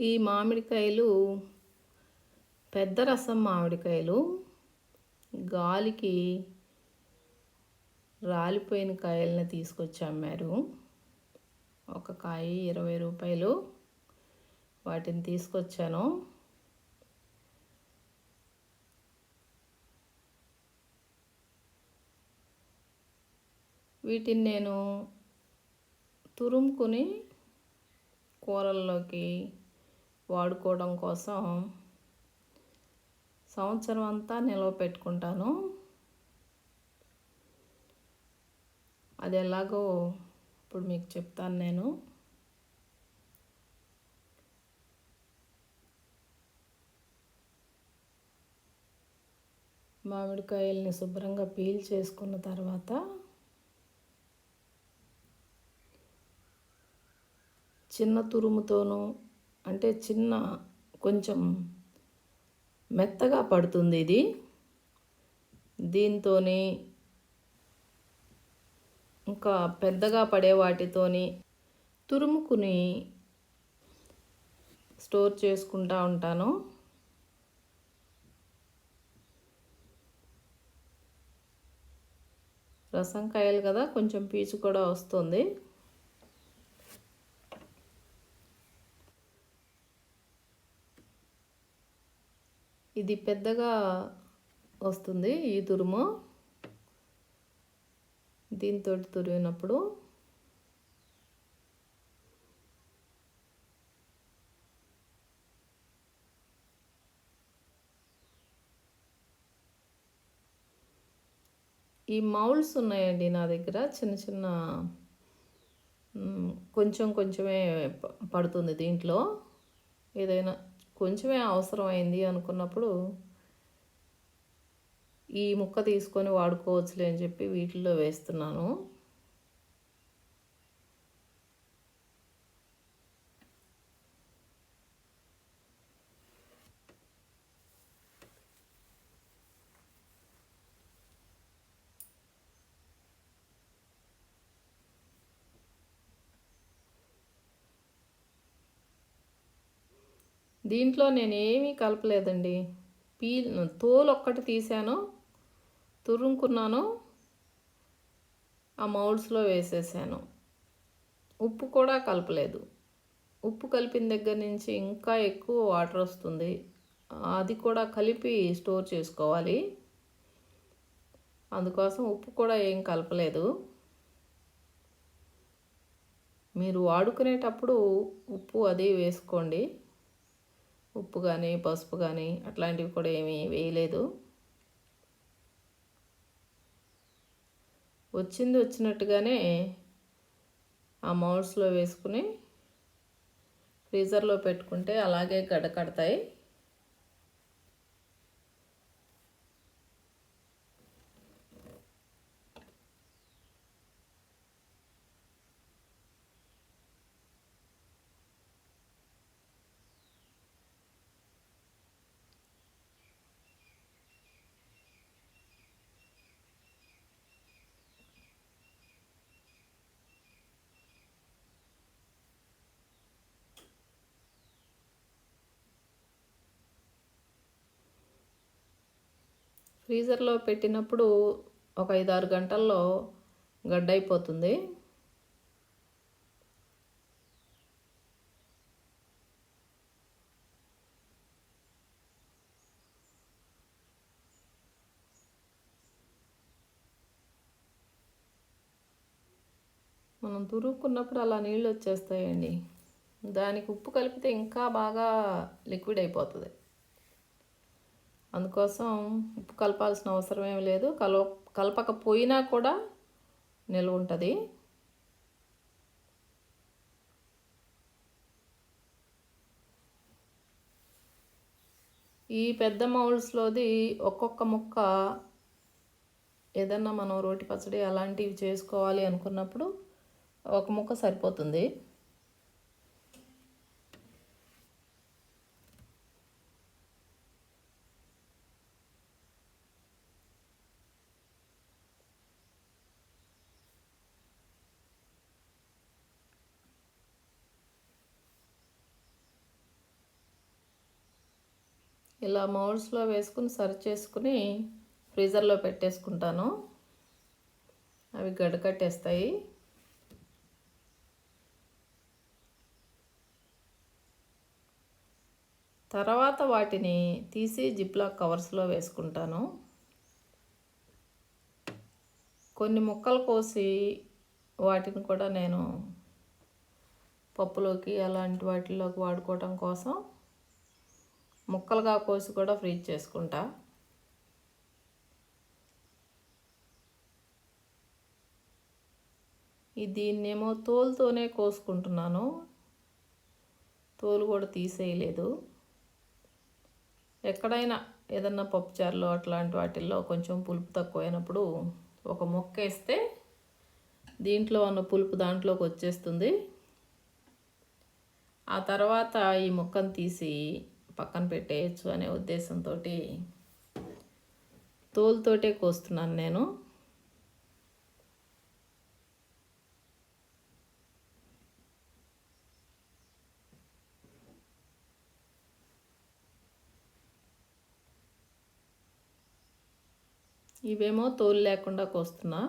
ఈ మామిడికాయలు పెద్ద రసం మామిడికాయలు. గాలికి రాలిపోయిన కాయల్ని తీసుకొచ్చి అమ్మారు ఒక కాయ ఇరవై రూపాయలు వాటిని తీసుకొచ్చాను. వీటిని నేను తురుముకొని కూరల్లోకి వాడుకోవడం కోసం సంవత్సరం అంతా నిల్వ పెట్టుకుంటాను. అది ఎలాగో ఇప్పుడు మీకు చెప్తాను నేను. మామిడికాయల్ని శుభ్రంగా పీల్ చేసుకున్న తర్వాత చిన్న తురుముతోనూ అంటే చిన్న కొంచెం మెత్తగా పడుతుంది ఇది. దీంతో ఇంకా పెద్దగా పడే వాటితోని తురుముకుని స్టోర్ చేసుకుంటా ఉంటాను. రసం కాయలు కదా కొంచెం పీచు కూడా వస్తుంది. ఇది పెద్దగా వస్తుంది ఈ తురుము. దీంతో తురిమినప్పుడు ఈ మౌల్స్ ఉన్నాయండి నా దగ్గర. చిన్న చిన్న కొంచెం కొంచెమే పడుతుంది దీంట్లో. ఏదైనా కొంచెమే అవసరమైంది అనుకున్నప్పుడు ఈ ముక్క తీసుకొని వాడుకోవచ్చులే అని చెప్పి వీటిల్లో వేస్తున్నాను. దీంట్లో నేను ఏమీ కలపలేదండి. పీ తోలు ఒక్కటి తీసాను తురుముకున్నాను ఆ మౌల్స్లో వేసేసాను. ఉప్పు కూడా కలపలేదు. ఉప్పు కలిపిన దగ్గర నుంచి ఇంకా ఎక్కువ వాటర్ వస్తుంది. అది కూడా కలిపి స్టోర్ చేసుకోవాలి. అందుకోసం ఉప్పు కూడా ఏం కలపలేదు. మీరు వాడుకునేటప్పుడు ఉప్పు అది వేసుకోండి. ఉప్పు కానీ పసుపు కానీ అట్లాంటివి కూడా ఏమీ వేయలేదు. వచ్చింది వచ్చినట్టుగానే ఆ మౌల్స్లో వేసుకుని ఫ్రీజర్లో పెట్టుకుంటే అలాగే గడ్డ కడతాయి. ఫ్రీజర్లో పెట్టినప్పుడు ఒక ఐదు ఆరు గంటల్లో గడ్డైపోతుంది. మనం తురుక్కున్నప్పుడు అలా నీళ్ళు వచ్చేస్తాయండి. దానికి ఉప్పు కలిపితే ఇంకా బాగా లిక్విడ్ అయిపోతుంది. అందుకోసం ఉప్పు కలపాల్సిన అవసరం ఏమి లేదు. కల కలపకపోయినా కూడా నిల్వ ఉంటుంది. ఈ పెద్ద మౌల్స్లోది ఒక్కొక్క ముక్క ఏదన్నా మనం రోటి పచ్చడి అలాంటివి చేసుకోవాలి అనుకున్నప్పుడు ఒక ముక్క సరిపోతుంది. ఇలా మౌల్డ్స్లో వేసుకుని సర్వ్ చేసుకుని ఫ్రీజర్లో పెట్టేసుకుంటాను. అవి గడకట్టేస్తాయి. తర్వాత వాటిని తీసి జిప్లాక్ కవర్స్లో వేసుకుంటాను. కొన్ని ముక్కలు కోసి వాటిని కూడా నేను పప్పులోకి అలాంటి వాటిలోకి వాడుకోవటం కోసం ముక్కలుగా కోసి కూడా ఫ్రీజ్ చేసుకుంటా. ఈ దీన్నేమో తోలుతోనే కోసుకుంటున్నాను. తోలు కూడా తీసేయలేదు. ఎక్కడైనా ఏదన్నా పప్పుచారులో అట్లాంటి వాటిల్లో కొంచెం పులుపు తక్కువైనప్పుడు ఒక మొక్క వేస్తే దీంట్లో ఉన్న పులుపు దాంట్లోకి వచ్చేస్తుంది. ఆ తర్వాత ఈ మొక్కను తీసి పక్కన పెట్టేయచ్చు అనే ఉద్దేశంతో తోలుతోటే కోస్తున్నాను నేను. ఇవేమో తోలు లేకుండా కోస్తున్నా.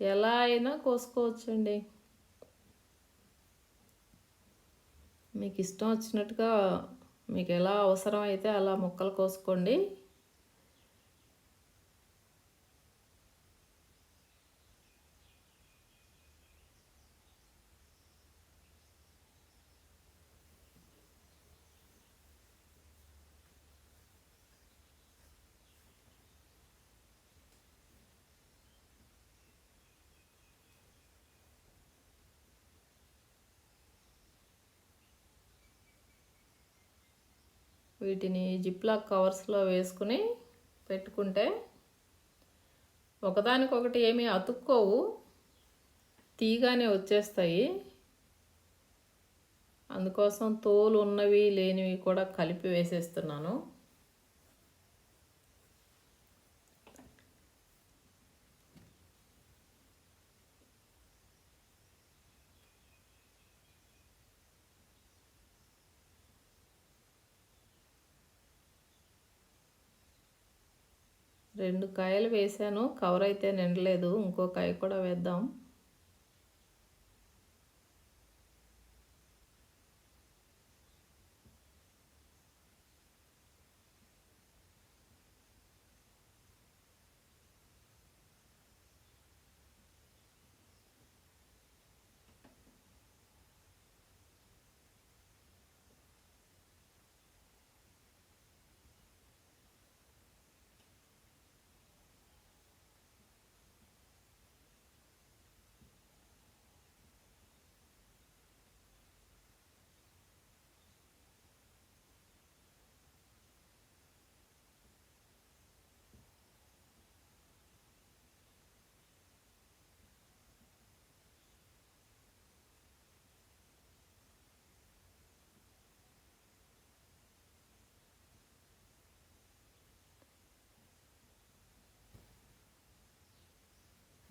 ఎలా అయినా కోసుకోవచ్చండి. మీకు ఇష్టం వచ్చినట్టుగా మీకు ఎలా అవసరం అయితే అలా ముక్కలు కోసుకోండి. వీటిని జిప్లాక్ కవర్స్లో వేసుకుని పెట్టుకుంటే ఒకదానికొకటి ఏమీ అతుక్కోవు తీగానే వచ్చేస్తాయి. అందుకోసం తోలు ఉన్నవి లేనివి కూడా కలిపి వేసేస్తున్నాను. రెండు కాయలు వేసాను కవర్ అయితే నిండలేదు. ఇంకో కాయ కూడా వేద్దాం.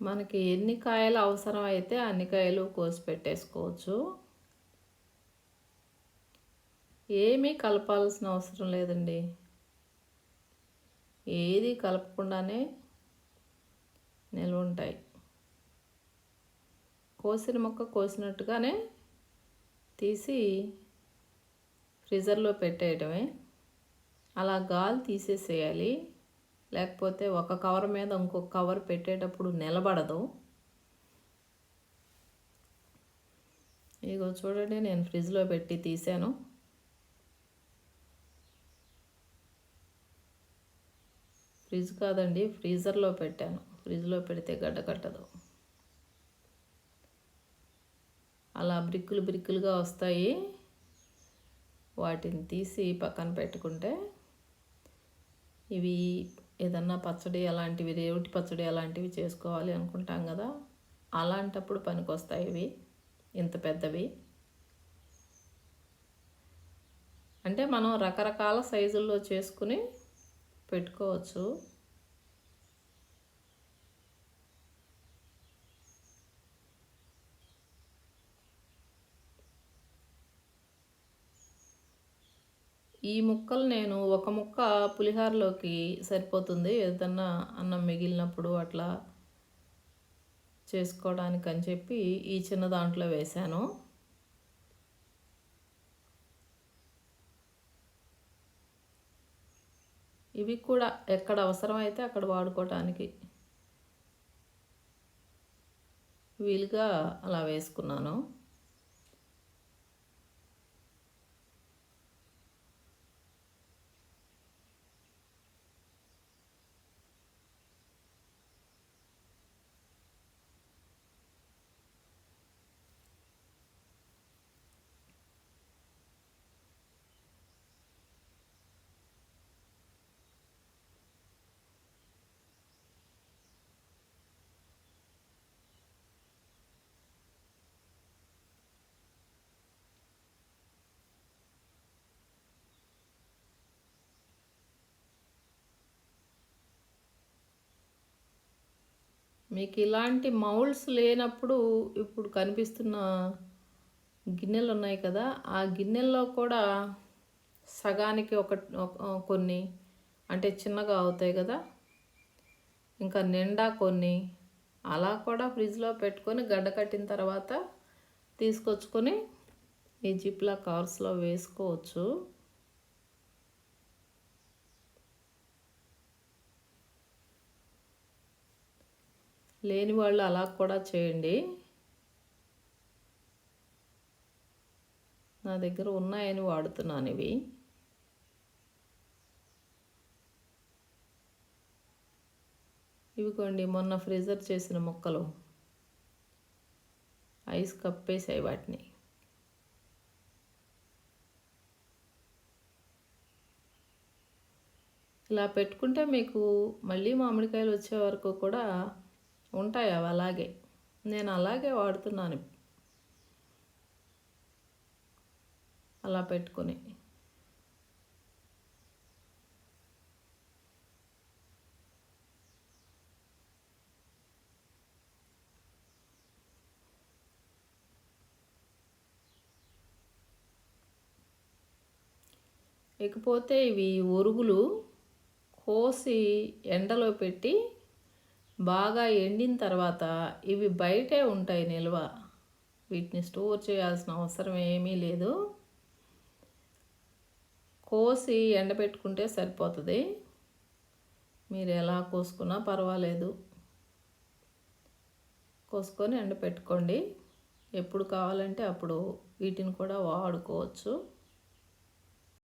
మనకి ఎన్ని కాయలు అవసరం అయితే అన్ని కాయలు కోసి పెట్టేసుకోవచ్చు. ఏమీ కలపాల్సిన అవసరం లేదండి. ఏది కలపకుండానే నిల్వ ఉంటాయి కోసిన మొక్క కోసినట్టుగానే తీసి ఫ్రీజర్లో పెట్టేయటమే. అలా గాలి తీసేసేయాలి. లేకపోతే ఒక కవర్ మీద ఇంకొక కవర్ పెట్టేటప్పుడు నిలబడదు. ఇగో చూడండి నేను ఫ్రిడ్జ్లో పెట్టి తీసాను. ఫ్రిడ్జ్ కాదండి ఫ్రీజర్లో పెట్టాను. ఫ్రిడ్జ్లో పెడితే గడ్డ కట్టదు. అలా బ్రిక్కులు బ్రిక్కులుగా వస్తాయి. వాటిని తీసి పక్కన పెట్టుకుంటే ఇవి ఏదన్నా పచ్చడి అలాంటివి రేవుటి పచ్చడి అలాంటివి చేసుకోవాలి అనుకుంటాం కదా. అలాంటప్పుడు పనికొస్తాయి ఇవి. ఇంత పెద్దవి. అంటే మనం రకరకాల సైజుల్లో చేసుకుని పెట్టుకోవచ్చు. ఈ ముక్కలు నేను ఒక ముక్క పులిహారలోకి సరిపోతుంది. ఏదన్నా అన్నం మిగిలినప్పుడు అట్లా చేసుకోవడానికి అని చెప్పి ఈ చిన్న దాంట్లో వేశాను. ఇవి కూడా ఎక్కడ అవసరమైతే అక్కడ వాడుకోవటానికి వీలుగా అలా వేసుకున్నాను. మీకు ఇలాంటి మౌల్డ్స్ లేనప్పుడు ఇప్పుడు కనిపిస్తున్న గిన్నెలు ఉన్నాయి కదా ఆ గిన్నెల్లో కూడా సగానికి ఒక కొన్ని అంటే చిన్నగా అవుతాయి కదా. ఇంకా నిండా కొన్ని అలా కూడా ఫ్రిడ్జ్లో పెట్టుకొని గడ్డ కట్టిన తర్వాత తీసుకొచ్చుకొని ఈ జిప్లా కార్స్లో వేసుకోవచ్చు. లేని వాళ్ళు అలా కూడా చేయండి. నా దగ్గర ఉన్నాయని వాడుతున్నాను ఇవి. ఇవిగోండి మొన్న ఫ్రీజర్ చేసిన మొక్కలు. ఐస్ కప్పేసాయి వాటిని. ఇలా పెట్టుకుంటే మీకు మళ్ళీ మామిడికాయలు వచ్చే వరకు కూడా ఉంటాయి అవి అలాగే. నేను అలాగే వాడుతున్నాను. అలా పెట్టుకొని. ఇకపోతే ఇవి ఒరుగులు కోసి ఎండలో పెట్టి బాగా ఎండిన తర్వాత ఇవి బయటే ఉంటాయి నిల్వ. వీటిని స్టోర్ చేయాల్సిన అవసరం ఏమీ లేదు. కోసి ఎండబెట్టుకుంటే సరిపోతుంది. మీరు ఎలా కోసుకున్నా పర్వాలేదు. కోసుకొని ఎండపెట్టుకోండి ఎప్పుడు కావాలంటే అప్పుడు వీటిని కూడా వాడుకోవచ్చు.